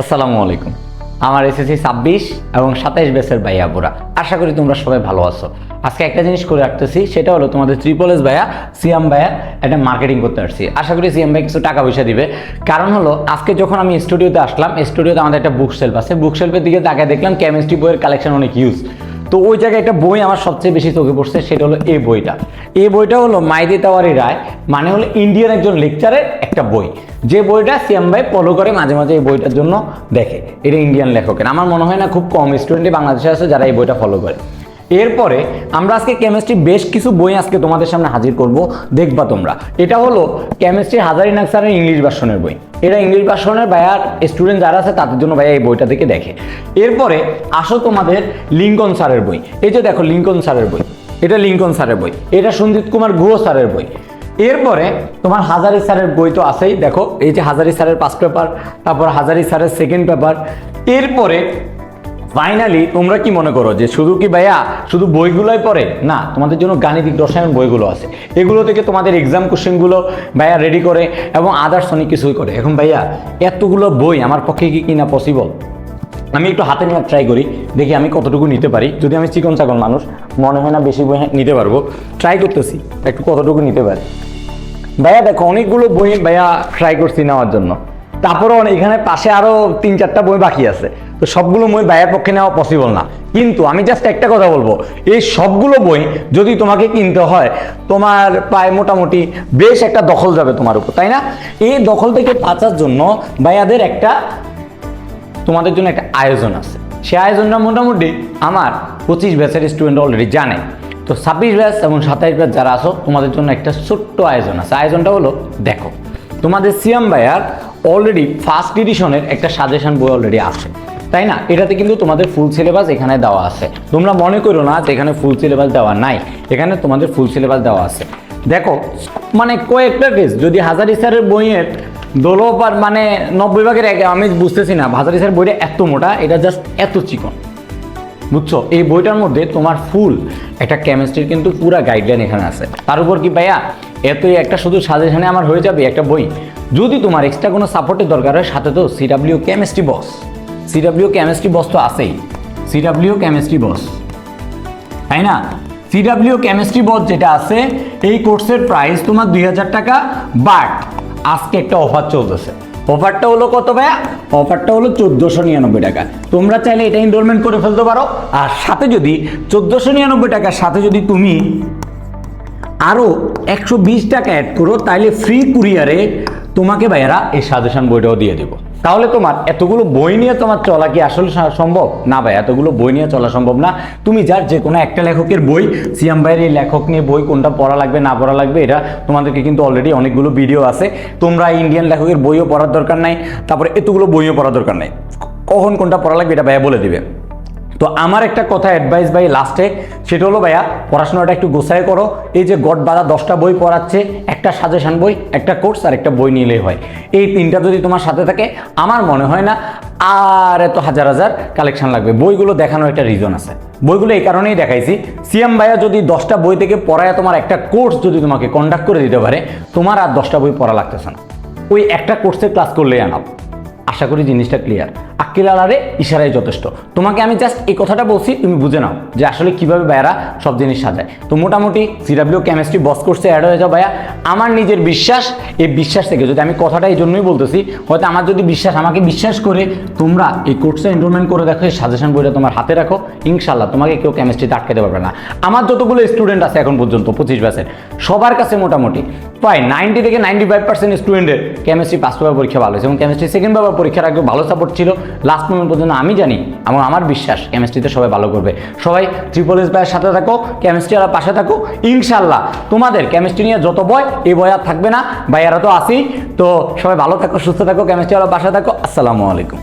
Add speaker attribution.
Speaker 1: আসসালামু আলাইকুম। আমার এসএসসি ছাব্বিশ এবং সাতাইশ বেসের ভাইয়া বুড়া আশা করি তোমরা সবাই ভালো আছো। আজকে একটা জিনিস করে রাখতেছি, সেটা হলো তোমাদের ত্রিপল এস ভাইয়া, সিয়াম ভাইয়া, একটা মার্কেটিং করতে আসছি। আশা করি সিয়াম ভাই কিছু টাকা পয়সা দিবে। কারণ হলো, আজকে যখন আমি স্টুডিওতে আসলাম স্টুডিওতে আমাদের একটা বুক সেলফ আছে। বুক সেলফের দিকে তাকে দেখলাম কেমিস্ট্রি বইয়ের কালেকশন অনেক ইউজ তো ওই জায়গায় একটা বই আমার সবচেয়ে বেশি চোখে পড়ছে, সেটা হলো এই বইটা। এই বইটা হলো মাইদি তাওয়ারি রায় মানে হলো ইন্ডিয়ান একজন লেকচারের একটা বই। যে বইটা সিয়াম ভাই ফলো করে মাঝে মাঝে এই বইটার জন্য দেখে। এটা ইন্ডিয়ান লেখকের। আমার মনে হয় না খুব কম স্টুডেন্টই বাংলাদেশে আছে যারা এই বইটা ফলো করে। এরপরে আমরা আজকে কেমিস্ট্রি বেশ কিছু বই আজকে তোমাদের সামনে হাজির করব। দেখবা তোমরা। এটা হলো কেমিস্ট্রি হাজারি নাকসারের ইংলিশ ভার্সনের বই। এটা ইংলিশ ভার্সনের ভাইয়ার স্টুডেন্ট যারা আছে তাদের জন্য ভাইয়া এই বইটা থেকে দেখে। এরপরে আসো তোমাদের লিঙ্কন স্যারের বই। এই যে দেখো লিঙ্কন স্যারের বই। এটা লিঙ্কন স্যারের বই। এটা সঞ্জিত কুমার গুহ স্যারের বই। এরপরে তোমার হাজারি স্যারের বই তো আছেই। দেখো, এই যে হাজারি স্যারের পাঁচ পেপার তারপর হাজারি স্যারের সেকেন্ড পেপার এরপরে ফাইনালি তোমরা কি মনে করো যে শুধু কি ভাইয়া শুধু বইগুলোই পড়ে? না, তোমাদের জন্য গাণিতিক রসায়ন বইগুলো আছে। এগুলো থেকে তোমাদের এক্সাম কোশ্চেনগুলো ভাইয়া রেডি করে এবং আদার্স অনেক কিছুই করে। এখন ভাইয়া, এতগুলো বই আমার পক্ষে কি কিনা পসিবল আমি একটু হাতে নেওয়ার ট্রাই করি, দেখি আমি কতটুকু নিতে পারি। যদি আমি চিকন চাকন মানুষ, মনে হয় না বেশি বই নিতে পারব। ট্রাই করতেছি, একটু কতটুকু নিতে পারি। ভাইয়া, দেখো, অনেকগুলো বই ভাইয়া ট্রাই করছি নেওয়ার জন্য। তারপরেও এখানে পাশে আরও তিন চারটা বই বাকি আছে। তো সবগুলো বই ভাইয়ের পক্ষে নেওয়া পসিবল না। কিন্তু আমি জাস্ট একটা কথা বলব, এই সবগুলো বই যদি তোমাকে কিনতে হয়, তোমার প্রায় মোটামুটি বেশ একটা দখল যাবে তোমার উপর, তাই না? এই দখল থেকে বাঁচার জন্য ভাইয়াদের একটা, তোমাদের জন্য একটা আয়োজন আছে। সে আয়োজনটা মোটামুটি আমার পঁচিশ ব্যাচের স্টুডেন্ট অলরেডি জানে। তো ছাব্বিশ ব্যাচ এবং সাতাইশ ব্যাচ যারা আসো তোমাদের জন্য একটা ছোট্ট আয়োজন আছে। আয়োজনটা হলো, দেখো, তোমাদের সিয়াম ভাইয়ার অলরেডি ফার্স্ট এডিশনের একটা সাজেশন বই অলরেডি আছে। তাই না? এটাতে কিন্তু তোমাদের ফুল সিলেবাস এখানে দেওয়া আছে। তোমরা মনে করো না যে এখানে ফুল সিলেবাস দেওয়া নাই। এখানে তোমাদের ফুল সিলেবাস দেওয়া আছে। দেখো মানে কয়েকটা পেজ যদি হাজারি স্যারের বইয়ের দোলোপার মানে নব্বই ভাগের এক আমি বুঝতেছি না, হাজারি স্যার বইটা এত মোটা, এটা জাস্ট এত চিকন। বুঝছ? এই বইটার মধ্যে তোমার ফুল একটা কেমিস্ট্রির কিন্তু পুরা গাইডলাইন এখানে আছে। তার উপর কি ভাইয়া, এতই একটা শুধু সাজেশনে আমার হয়ে যাবে একটা বই? যদি তোমার এক্সট্রা কোনো সাপোর্টের দরকার হয়, সাথে তো CW chemistry boss CW chemistry boss তো আছেই। সিডাব্লিউ কেমিস্ট্রি বস তাই না? সিডাব্লিউ কেমিস্ট্রি বস যেটা আছে, এই কোর্সের প্রাইস তোমার দুই হাজার টাকা বাট আজকে একটা অফার চলতেছে। অফারটা হলো কত ভাইয়া? অফারটা হলো চোদ্দোশো নিরানব্বই টাকা। তোমরা চাইলে এটা এনরোলমেন্ট করে ফেলতে পারো। আর সাথে যদি চোদ্দোশো নিরানব্বই টাকার সাথে যদি তুমি আরও একশো বিশ টাকা অ্যাড করো তাহলে ফ্রি কুরিয়ারে তোমাকে ভাইয়েরা এই সাজেশন বইটাও দিয়ে দেবো। তাহলে তোমার এতগুলো বই নিয়ে তোমার চলা কি আসলে সম্ভব? না ভাই, এতগুলো বই নিয়ে চলা সম্ভব না। তুমি যার যে কোনো একটা লেখকের বই, সিয়াম ভাইয়ের এই লেখক নিয়ে বই কোনটা পড়া লাগবে, না পড়া লাগবে, এটা তোমাদেরকে কিন্তু অলরেডি অনেকগুলো ভিডিও আছে। তোমরা ইন্ডিয়ান লেখকের বইও পড়ার দরকার নাই, তারপরে এতগুলো বইও পড়ার দরকার নাই। কখন কোনটা পড়া লাগবে এটা ভাইয়া বলে দিবে। তো আমার একটা কথা অ্যাডভাইস ভাই লাস্টে সেটা হলো ভাইয়া, পড়াশোনাটা একটু গোছায় করো। এই যে গড বাঁধা দশটা বই পড়াচ্ছে, একটা সাজেশন বই, একটা কোর্স আর একটা বই নিলেই হয়। এই তিনটা যদি তোমার সাথে থাকে, আমার মনে হয় না আর এত হাজার হাজার কালেকশন লাগবে। বইগুলো দেখানোর একটা রিজন আছে। বইগুলো এই কারণেই দেখাইছি। সিএম ভাইয়া যদি দশটা বই থেকে পড়ায় তোমার একটা কোর্স যদি তোমাকে কন্ডাক্ট করে দিতে পারে, তোমার আর দশটা বই পড়া লাগতেছে না। ওই একটা কোর্সে ক্লাস করলেই আনাও। আশা করি জিনিসটা ক্লিয়ার আক্কিল আলারে ইশারাই যথেষ্ট। তোমাকে আমি জাস্ট এই কথাটা বলছি, তুমি বুঝে নাও যে আসলে কীভাবে ভাইয়ারা সব জিনিস সাজায়। তো মোটামুটি সিডাব্লিউ কেমিস্ট্রি বস কোর্সে অ্যাড হয়ে যাও ভাইয়া। আমার নিজের বিশ্বাস, এই বিশ্বাস থেকে, যদি আমি কথাটা এই জন্যই বলতেছি, হয়তো আমার যদি বিশ্বাস, আমাকে বিশ্বাস করে তোমরা এই কোর্সে এনরোলমেন্ট করে দেখো, এই সাজেশন বইটা তোমার হাতে রাখো ইনশাল্লাহ তোমাকে কেউ কেমিস্ট্রিতে আটকাতে পারবে না। আমার যতগুলো স্টুডেন্ট আছে এখন পর্যন্ত, পঁচিশ ব্যাচের সবার কাছে মোটামুটি প্রায় নাইনটি থেকে নাইনটি ফাইভ পার্সেন্ট স্টুডেন্টের কেমিস্ট্রি পাস পেপার পরীক্ষা ভালো হয়েছে এবং কেমিস্ট্রি সেকেন্ড পেপার পরীক্ষার আগে ভালো সাপোর্ট ছিল। লাস্ট মোমেন্ট পর্যন্ত আমি জানি, এবং আমার বিশ্বাস কেমিস্ট্রিতে সবাই ভালো করবে। সবাই ত্রিপল এস ভাইয়ের সাথে থাকো কেমিস্ট্রি আর পাশে থাকো ইনশাল্লাহ তোমাদের কেমিস্ট্রি নিয়ে যত বয় এই বয় আর থাকবে না। ভাইয়ারা তো আসি তো সবাই ভালো থাকো, সুস্থ থাকো কেমিস্ট্রি আর পাশে থাকো। আসসালামু আলাইকুম।